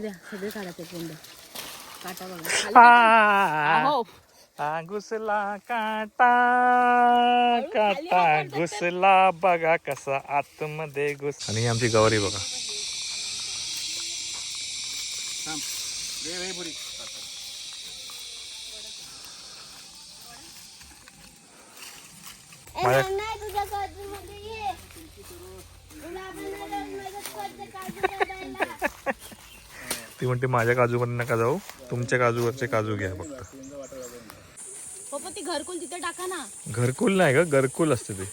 द्या सगळे काढायचे कोंड काटा बघा. खाली- अहो, आ, घुसला काटा काटा घुसला बघा कसा आतमध्ये घुस आणि ही आमची गौरी बघा. ती म्हणते माझ्या काजूवर नका जाऊ. तुमच्या काजूवरचे काजू घ्या फक्त. ती घरकुल तिथे टाका ना. घरकुल नाही ग घरकुल असते ते.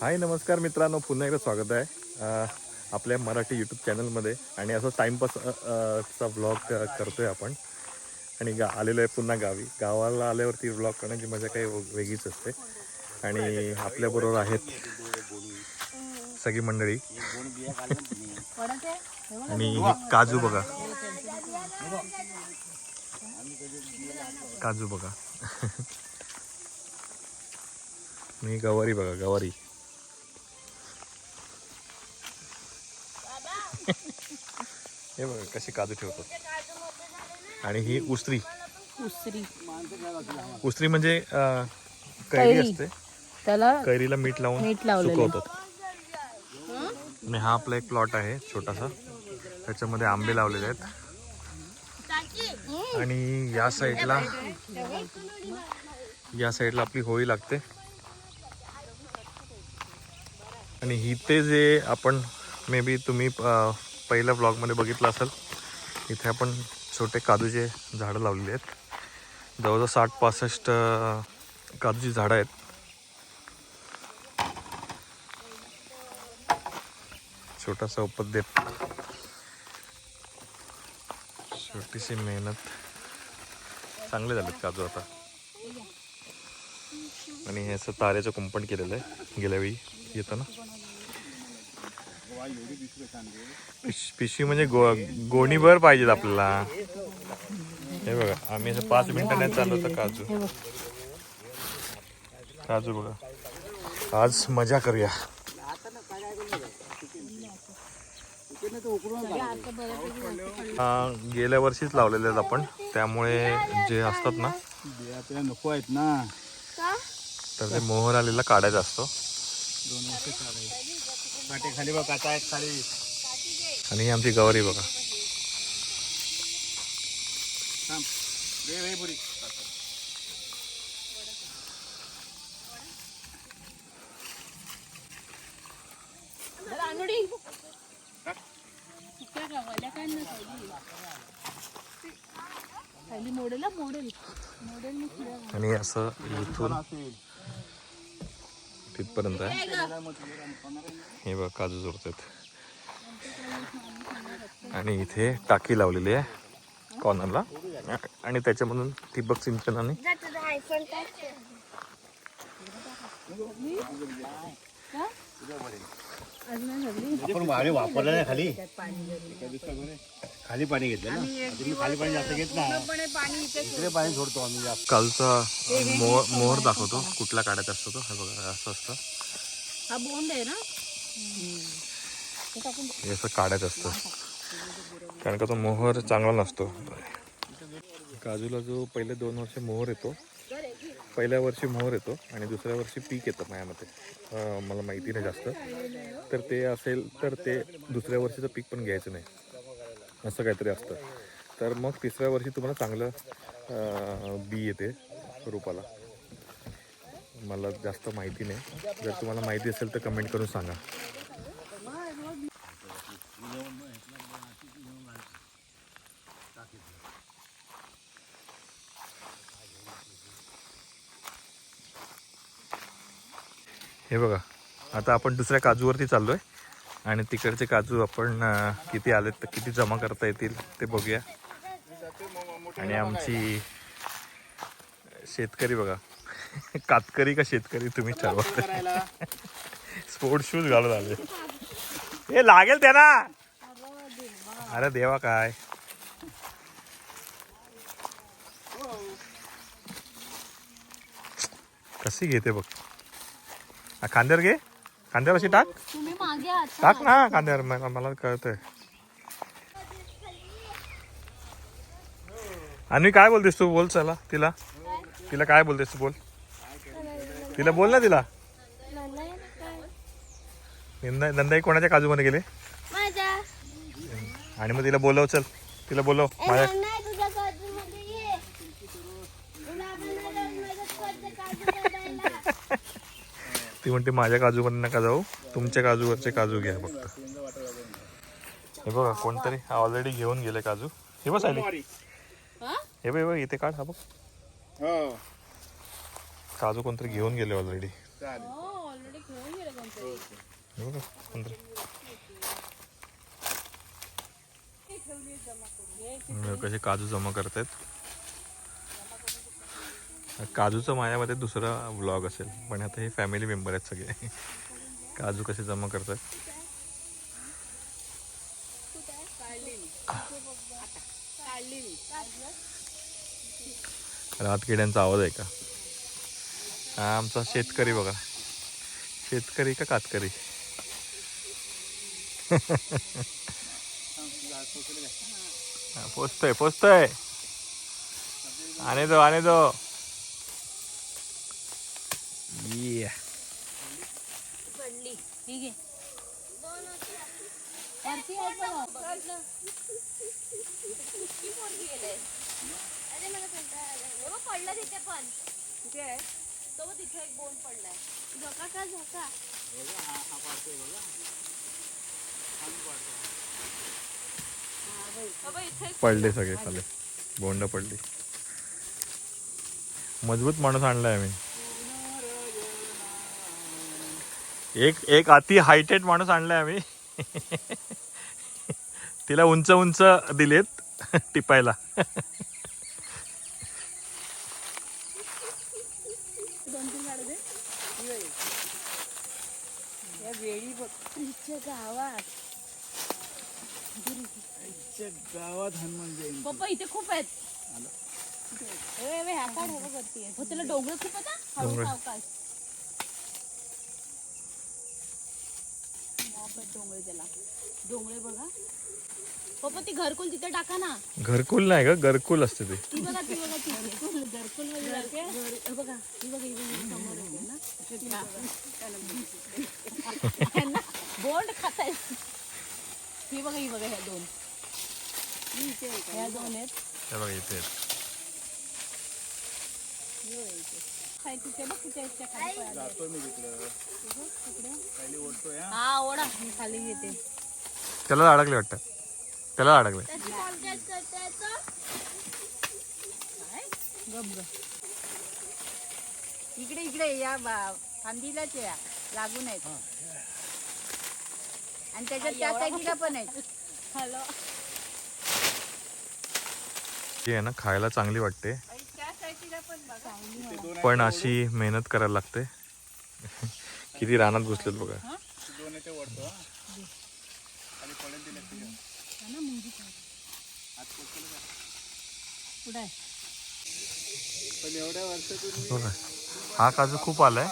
हाय नमस्कार मित्रांनो. पुन्हा एकदा स्वागत आहे. आपल्या मराठी यूट्यूब चॅनलमध्ये आणि असं टाईमपास अ, अ, चा ब्लॉग करतोय आपण. आणि गा आलेलो आहे पुन्हा गावी. गावाला आल्यावरती ब्लॉग करण्याची मजा काही वेगळीच असते. आणि आपल्याबरोबर आहेत सगळी मंडळी. आणि हे काजू बघा. काजू बघा. मी गवारी बघा गवारी. हे बघा कशी काजू ठेवतात आणि ही उस्त्री उसरी. उस्त्री म्हणजे कैरी. असते. त्याला कैरीला मीठ लावून मीठ. सुकवतात. आणि हा आपला एक प्लॉट आहे छोटासा. त्याच्यामध्ये आंबे लावलेले आहेत. आणि या साईडला या साईडला आपली होळी लागते. आणि इथे जे आपण मे बी तुम्ही पहिल्या ब्लॉगमध्ये बघितलं असेल इथे आपण छोटे काजूचे झाडं लावलेली आहेत. जवळजवळ साठ पासष्ट काजूची झाडं आहेत. छोटासा उपद्व्याप छोटीशी मेहनत. चांगले झालेत काजू आता. आणि हे असं ताऱ्याचं कुंपण केलेलं आहे. गेल्या वेळी येतं ना पिश- पिशवी म्हणजे गो गोणीभर पाहिजेत आपल्याला. हे बघा आम्ही असं पाच मिनिटांनी चाललो होतं काजू. काजू बघा. आज मजा करूया हा, गेल्या वर्षीच लावलेले आहेत आपण. त्यामुळे जे असतात ना नको आहेत ना तर ते मोहर आलेला काढायचा असतो. काटे खाली आहेत खाली आणि आमची गवारी बघा. गावाला काय ना मोडेल मोडेल मोडेल मी खिळा आणि असं इथून तिथपर्यंत आहे. हे बघ काजू जोडतात. आणि इथे टाकी लावलेली आहे कॉर्नरला आणि त्याच्यामधून ठिबक सिंचनाने आज आपण वारे वापरलं नाही खाली. खाली पाणी घेतलं ना. आता मी खाली पाणी जास्त घेत नाही इकडे पाणी सोडतो आम्ही जास्त. कालचा मोहर मोहर दाखवतो कुठला काढायचा असतो तो. हे बघा असं असतं. हा बोंड आहे ना? हे असं काढायचं असतं. कारण का तो मोहर चांगला नसतो. काजूला जो पहिले दोन वर्ष मोहर येतो पहिल्या वर्षी मोहर येतो आणि दुसऱ्या वर्षी पीक येतं माझ्यामध्ये मला माहिती नाही जास्त. तर ते असेल तर ते दुसऱ्या वर्षीचं पीक पण घ्यायचं नाही. असं काहीतरी असतं. तर मग तिसऱ्या वर्षी तुम्हाला चांगलं बी येते रोपाला. मला जास्त माहिती नाही. जर तुम्हाला माहिती असेल तर कमेंट करून सांगा. हे बघा आता आपण दुसऱ्या काजूवरती चाललोय. आणि तिकडचे काजू आपण किती आलेत तर किती जमा करता येतील ते बघूया. आणि आमची शेतकरी बघा. कातकरी का शेतकरी तुम्ही ठरवा. स्पोर्ट शूज घालून आले. हे लागेल त्यांना. अरे देवा काय. कशी घेते बघ. हा, खांद्यावर घे. खांद्यावर अशी टाक. टाक ना कांद्यावर मला मला कळतंय. आणि काय बोलतेस तू? बोल चला तिला. तिला काय बोलतेस तू बोल. तिला बोल ना तिला. नंदा नंदाई कोणाच्या काजूमध्ये गेले? आणि मग तिला बोलव चल. तिला बोलव माझ्या ती म्हणते माझ्या काजूमध्ये नका जाऊ तुमच्या काजूवरचे काजू घ्या फक्त. हे बघा कोणतरी ऑलरेडी घेऊन गेले काजू. हे बस आली हा? हे बघ बघ इथे काढ हा बघ. हो. काजू कोणतरी घेऊन गेले ऑलरेडी चालेल. ऑलरेडी घेऊन गेले कोणतरी. बघा कोणतरी. हे कसे काजू जमा करतायत. काजूचं माझ्यामध्ये दुसरा व्लॉग असेल पण आता हे फॅमिली मेंबर आहेत सगळे. काजू कसे जमा करतात? रात किड्यांचा रातकिड्यांचा आवाज आहे का? हा आमचा शेतकरी बघा. शेतकरी का कातकरी? पोचतोय पोचतोय. आणि दो आणि दो. पडली ठीक आहे पडलं. तिथे पण कुठे आहे तो बघ तिथे एक बोन पडलाय झोका का झोका पडले सगळे खाली बोंड पडली. मजबूत माणूस आणलाय आम्ही एक एक अति हायटेड माणूस आणलाय आम्ही. तिला उंच उंच दिलेत टिपायला. दोन तीन झाडं दे बघ. या वेळी बघ तिच्या गावात गावात हनुमान जयंती पप्पा इथे खूप आहेत हे डोंगर खूप आहेत त्याला. बघा. पप्पा ती घरकुल तिथे टाका ना. घरकुल नाही ग घरकुल असते ते. ती बघा ती बघा ती घरकुल वगैरे बघा बघा ही बघा ही समोर आहे ना. त्यांना बोंड खाताय ही बघा ही बघा ह्या दोन. ह्या दोन आहेत. हे बघा इथे बघ तिथे आहेत त्या खाली पळाल्या. जातो मी तिकडं. खाली ओढतोय हा. हा ओढा. मी खाली येते. त्याला अडकले वाटतं. त्याला अडकले. त्याची कॉन्टॅक्ट करता येतं गप ग इकडे इकडे या बा- फांदीलाच या. लागून आहेत आणि त्याच्यात त्या साईडला पण आहेत. हॅलो. ती आहे ना खायला चांगली वाटते. पण अशी मेहनत करायला लागते. किती रानात घुसलेत बघा. हा बघा हा काजू खूप आलाय.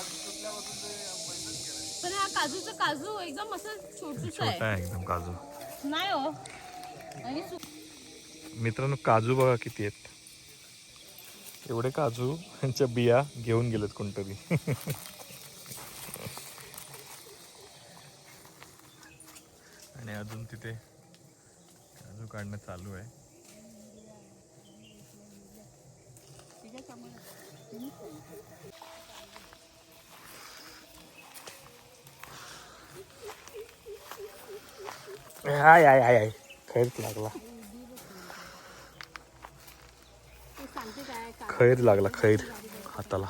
पण हा काजूचा काजू एकदम असं छोटूस आहे. एकदम काजू. नाही हो. मित्रांनो काजू बघा किती आहेत. एवढे काजू यांच्या बिया घेऊन गेलेत कोणतरी. आणि अजून तिथे काजू काढणं चालू आहे. हाय हाय हाय आय खरंच लागला. खैर लागला खैर. हाताला.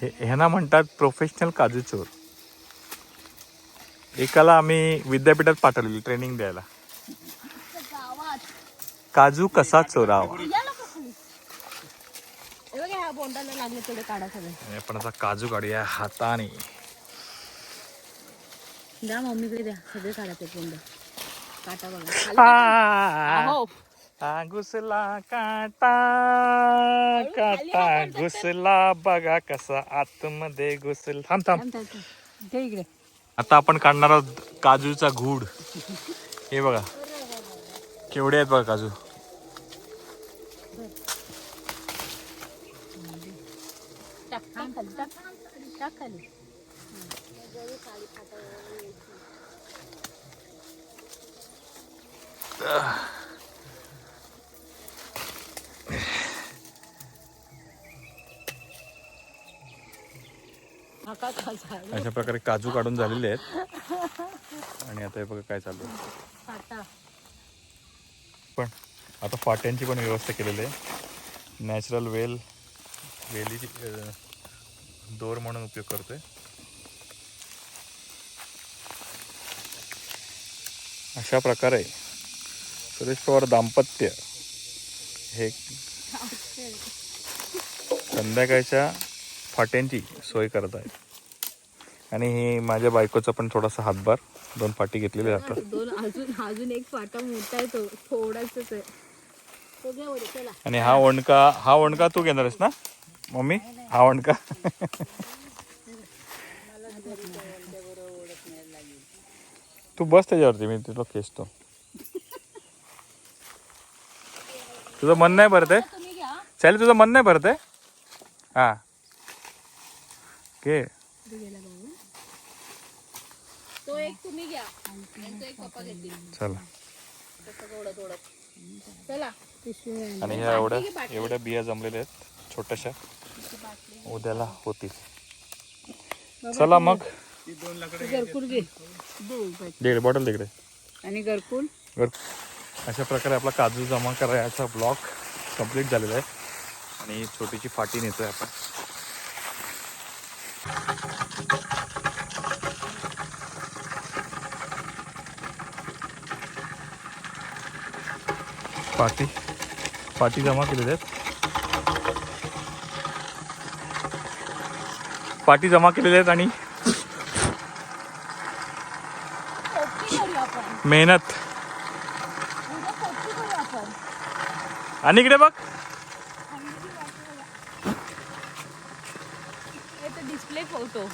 हे ह्यांना म्हणतात प्रोफेशनल काजू चोर. एकाला आम्ही विद्यापीठात पाठवलेली ट्रेनिंग द्यायला. काजू कसा चोरावा या लोक खाली हे बघा ह्या तेवढे काढा सगळे. आपण आता काजू काढूया हाताने. द्या मम्मीकडे द्या सगळे काढा ते बोंड काटा बघा! हो. घुसला काटा काटा घुसला. बघा कसा आतमध्ये घुसल. थांब थांब. ते इकडे. आता आपण काढणार आहोत काजूचा घूड हे बघा. केवढे आहेत बघा काजू? खाली टाक. टाक खाली. अशा प्रकारे काजू काढून झालेले आहेत. आणि आता हे बघा काय चालू आहे. फाटा. पण आता फाट्यांची पण व्यवस्था केलेली आहे. नॅचरल वेल वेलीची दोर म्हणून उपयोग करतोय अशा प्रकारे सुरेश पवार दाम्पत्य हे संध्याकाळच्या फाट्यांची सोय करत आहे आणि हे माझ्या बायकोचा पण थोडासा हातभार दोन फाटी घेतलेले जातात. दोन अजून अजून एक फाटा मोठा आहे तो थोडाच आहे. आणि हा ओणका हा ओणका तू घेणार आहेस ना? मम्मी हा ओणका तू बस त्याच्यावरती मी तुला खेचतो. तुझं मन नाही भरत आहे चालेल तुझं मन नाही भरत आहे हा थोडं चला. आणि ह्या एवढ्या एवढ्या बिया जमलेल्या आहेत. छोट्याशा उद्याला होतील. चला मग. घरकुल घे तिकडे बॉटल तिकडे आणि घरकुल? बर अशा प्रकारे आपला काजू जमा करायचा ब्लॉक कंप्लीट झालेला आहे. आणि छोटीची फाटी नेतोय आपण. पाटी पाटी जमा केलेल्या आहेत. पाटी जमा केलेल्या आहेत आणि मेहनत. आणि इकडे बघ. डिस्प्ले फोटो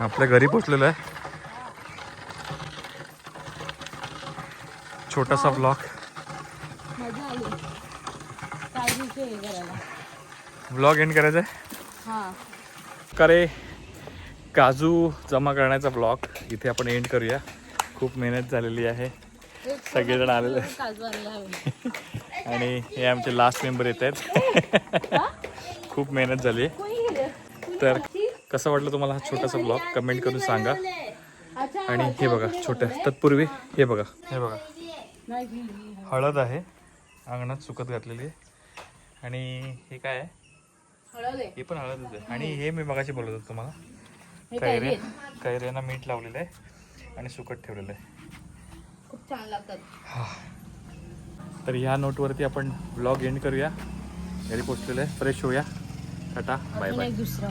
आपल्या घरी पोचलेलं आहे. छोटासा ब्लॉक मजा आली. काळजीचे हे करायला. ब्लॉग एंड करायचा आहे हा. प्रकारे काजू जमा करण्याचा ब्लॉग इथे आपण एंड करूया. खूप मेहनत झालेली आहे. सगळेजण आलेले. आहेत. काजू आणला आहे आणि हे आमचे लास्ट मेंबर येत आहेत. खूप मेहनत झाली. तर कसं वाटलं तुम्हाला हा छोटासा ब्लॉग कमेंट करून सांगा. आणि हे बघा छोट्या तत्पूर्वी हे बघा. हे बघा. हळद आहे. अंगणात सुकत घातलेली आहे. आणि हे काय आहे? हे पण हळदच आहे. आणि हे मी मगाशी बोलत होतो तुम्हाला. हे कैरी. कैऱ्यांना मीठ लावलेलं आहे आणि सुकट ठेवलेलं आहे. खूप छान लागतात. तर ह्या नोटवरती आपण ब्लॉग एंड करूया. घरी पोचलेलं आहे. फ्रेश होऊया. टाटा. बाय बाय दुसरा.